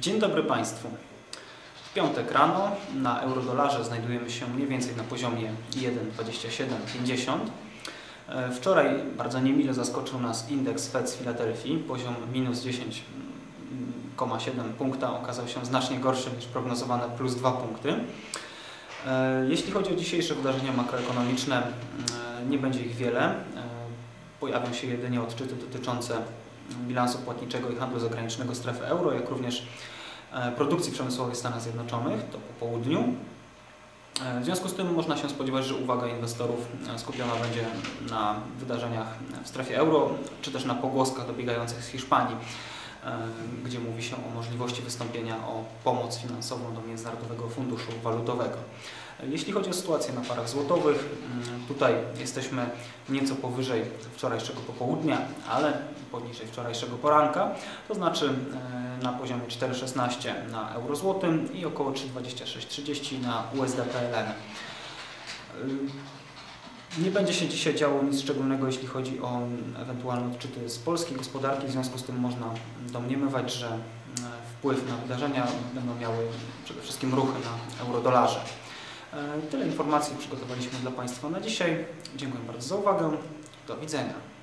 Dzień dobry Państwu. W piątek rano na eurodolarze znajdujemy się mniej więcej na poziomie 1,2750. E, Wczoraj bardzo niemile zaskoczył nas indeks Fed z Filadelfii, poziom minus 10,7 punkta okazał się znacznie gorszy niż prognozowane plus 2 punkty. E, Jeśli chodzi o dzisiejsze wydarzenia makroekonomiczne, e, nie będzie ich wiele. Pojawią się jedynie odczyty dotyczące bilansu płatniczego i handlu zagranicznego strefy euro, jak również e, produkcji przemysłowej w Stanach Zjednoczonych, to po południu. E, W związku z tym można się spodziewać, że uwaga inwestorów e, skupiona będzie na wydarzeniach w strefie euro, czy też na pogłoskach dobiegających z Hiszpanii, gdzie mówi się o możliwości wystąpienia o pomoc finansową do Międzynarodowego Funduszu Walutowego. E, Jeśli chodzi o sytuację na parach złotowych, mm, tutaj jesteśmy nieco powyżej wczorajszego popołudnia, ale poniżej wczorajszego poranka, to znaczy e, na poziomie 4,16 na euro złotym i około 3,2630 na USD PLN. Nie będzie się dzisiaj działo nic szczególnego, jeśli chodzi o ewentualne odczyty z polskiej gospodarki, w związku z tym można domniemywać, że e, wpływ na wydarzenia będą miały przede wszystkim ruchy na eurodolarze. E, Tyle informacji przygotowaliśmy dla Państwa na dzisiaj. Dziękuję bardzo za uwagę. Do widzenia.